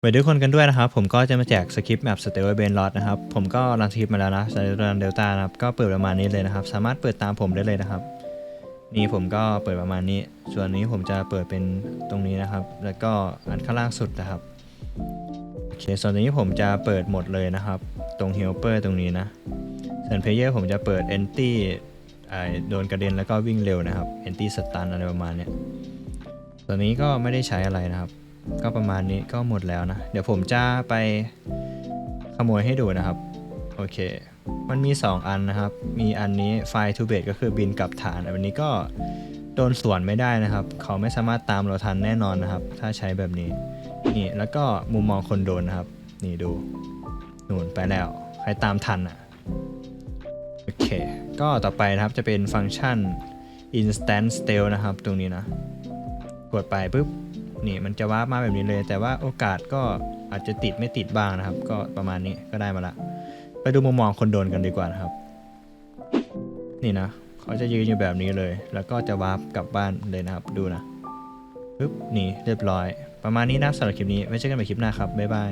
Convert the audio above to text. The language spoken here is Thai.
สวัดีทุกคนกันด้วยนะครับ ผมก็จะมาแจกสคริปต์แมปสเตลเบนลอดนะครับ ผมก็รันสคริปต์มาแล้วนะสเตลเดลต้านะครับ ก็เปิดประมาณนี้เลยนะครับ สามารถเปิดตามผมได้เลยนะครับ นี่ผมก็เปิดประมาณนี้ ส่วนนี้ผมจะเปิดเป็นตรงนี้นะครับ แล้วก็อันข้างล่างสุดนะครับโอเคส่วนนี้ผมจะเปิดหมดเลยนะครับ ตรง helper ตรงนี้นะส่วนเพลเยอร์ผมจะเปิด anti โดนกระเด็นแล้วก็วิ่งเร็วนะครับ anti stun อะไรประมาณเนี้ยตัวนี้ก็ไม่ได้ใช้อะไรนะครับ ก็ประมาณนี้ก็หมดแล้วนะ เดี๋ยวผมจะไปขโมยให้ดูนะครับ โอเค มันมี 2 อันนะครับ มีอันนี้ไฟทูเบตก็คือบินกลับฐาน อันนี้ก็โดนสวนไม่ได้นะครับ เขาไม่สามารถตามเราทันแน่นอนนะครับ ถ้าใช้แบบนี้ นี่แล้วก็มุมมองคนโดนนะครับ นี่ดูหนุนไปแล้ว ใครตามทันอะ โอเค ก็ต่อไปนะครับจะเป็นฟังก์ชัน instant stealth นะครับ ตรงนี้นะ กดไปปุ๊บ นี่มันจะวาร์ปมาแบบนี้เลย แต่ว่าโอกาสก็อาจจะติดไม่ติดบ้างนะครับ ก็ประมาณนี้ก็ได้มาละ ไปดูมุมมองคนโดนกันดีกว่านะครับ นี่นะเขาจะยืนอยู่แบบนี้เลย แล้วก็จะวาร์ปกลับบ้านเลยนะครับ ดูนะปึ๊บนี่เรียบร้อย ประมาณนี้นะสำหรับคลิปนี้ไว้เจอกันใหม่คลิปหน้าครับบ๊ายบาย